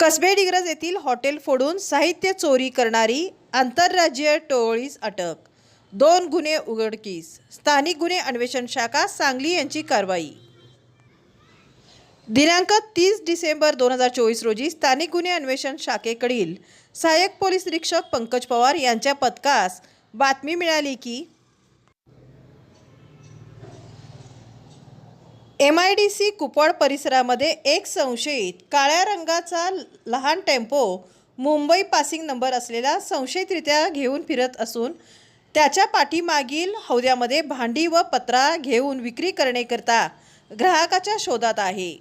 कसबे डिग्रज येथील हॉटेल फोडून साहित्य चोरी करणारी आंतरराज्यीय टोळीस अटक. दोन गुन्हे उघडकीस. स्थानिक गुन्हे अन्वेषण शाखा सांगली यांची कारवाई. दिनांक तीस डिसेंबर दोन हजार चोवीस रोजी स्थानिक गुन्हे अन्वेषण शाखेकडील सहाय्यक पोलीस निरीक्षक पंकज पवार यांच्या पथकास बातमी मिळाली की M I D C Kupwad परिसरामध्ये एक संशयित काळ्या रंगाचा लहान टेम्पो मुंबई पासिंग नंबर असलेला संशयितरित्या घेऊन फिरत असून त्याच्या पाठीमागील हौद्यामध्ये भांडी व पत्रा घेऊन विक्री करण्याकरता ग्राहकाच्या शोधात आहे.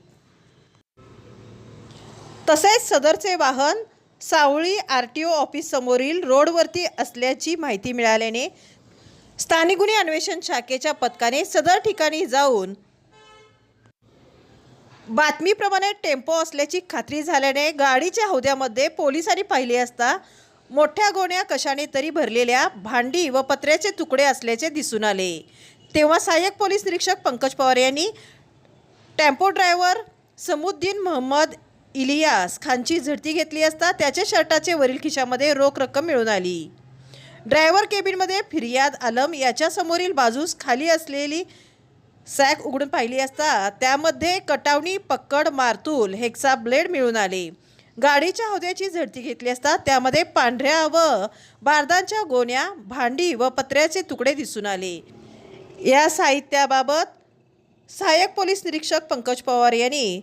तसेच सदरचे वाहन सावळी आर टी ओ ऑफिससमोरील रोडवरती असल्याची माहिती मिळाल्याने स्थानिक गुन्हे अन्वेषण शाखेच्या पथकाने सदर ठिकाणी जाऊन बातमीप्रमाणे टेम्पो असल्याची खात्री झाल्याने गाडीच्या हौद्यामध्ये पोलिसांनी पाहिले असता मोठ्या गोण्या कशाने तरी भरलेल्या भांडी व पत्र्याचे तुकडे असल्याचे दिसून आले. तेव्हा सहाय्यक पोलीस निरीक्षक पंकज पवार यांनी टेम्पो ड्रायव्हर समुद्दीन मोहम्मद इलियास खानची झडती घेतली असता त्याच्या शर्टाचे वरील खिशामध्ये रोख रक्कम मिळून आली. ड्रायव्हर केबिनमध्ये फिर्याद आलम याच्यासमोरील बाजूस खाली असलेली सॅक उघडून पाहिली असता त्यामध्ये कटावणी पक्कड मारतूल हेक्सा ब्लेड मिळून आले. गाडीच्या हौद्याची झडती घेतली असता त्यामध्ये पांढऱ्या व बारदांच्या गोण्या भांडी व पत्र्याचे तुकडे दिसून आले. या साहित्याबाबत सहाय्यक पोलीस निरीक्षक पंकज पवार यांनी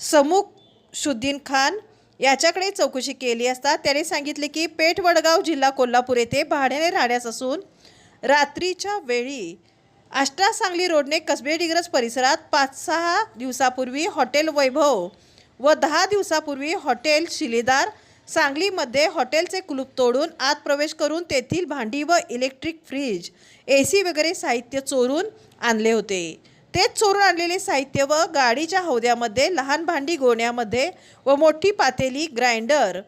समुख शुद्दीन खान याच्याकडे चौकशी केली असता त्याने सांगितले की पेठ वडगाव जिल्हा कोल्हापूर येथे भाड्याने राहण्यास असून रात्रीच्या वेळी आष्टा सांगली रोडने कसबे डिग्रज परिसरात पाच सहा दिवसापूर्वी हॉटेल वैभव व दहा दिवसापूर्वी हॉटेल शिलेदार सांगलीमध्ये हॉटेलचे कुलूप तोडून आत प्रवेश करून तेथील भांडी व इलेक्ट्रिक फ्रीज ए सी वगैरे साहित्य चोरून आणले होते. तेच चोरून आणलेले साहित्य व गाडीच्या हौद्यामध्ये लहान भांडी गोण्यामध्ये व मोठी पातेली ग्राइंडर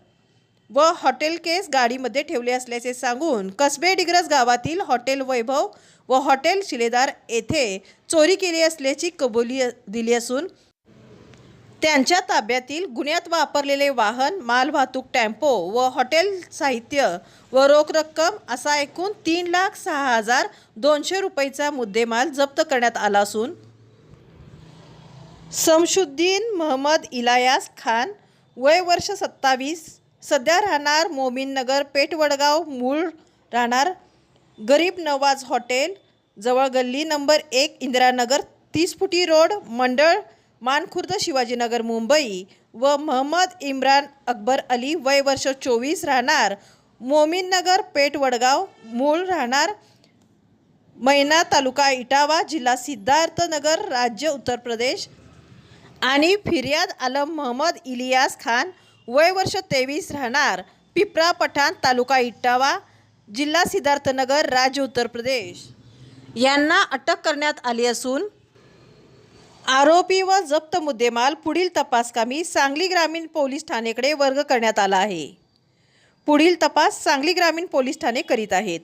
व हॉटेल केस गाडीमध्ये ठेवले असल्याचे सांगून कसबे डिग्रज गावातील हॉटेल वैभव व हॉटेल शिलेदार येथे चोरी केली असल्याची कबुली दिली असून त्यांच्या ताब्यातील गुन्ह्यात वापरलेले वाहन मालवाहतूक टेम्पो व हॉटेल साहित्य व रोख रक्कम असा एकूण तीन लाख सहा हजार दोनशे रुपयेचा मुद्देमाल जप्त करण्यात आला असून समशुद्दीन महमद इलायास खान वय वर्ष सत्तावीस सध्या राहणार मोमीननगर पेठवडगाव मूळ राहणार गरीब नवाज हॉटेल जवळ गल्ली नंबर एक इंदिरानगर तीस फुटी रोड मंडळ मानखुर्द शिवाजीनगर मुंबई व महम्मद इम्रान अकबर अली वय वर्ष चोवीस राहणार मोमीननगर पेठ वडगाव मूळ राहणार मैना तालुका इटावा जिल्हा सिद्धार्थनगर राज्य उत्तर प्रदेश आणि फिर्याद आलम महम्मद इलियास खान वय वर्ष तेवीस राहणार पिपरा पठाण तालुका इटावा जिल्हा सिद्धार्थनगर राज्य उत्तर प्रदेश. यांना अटक करण्यात आली असून आरोपी व जप्त मुद्देमाल पुढील तपासकामी सांगली ग्रामीण पोलीस ठाणेकडे वर्ग करण्यात आला आहे. पुढील तपास सांगली ग्रामीण पोलीस ठाणे करीत आहेत.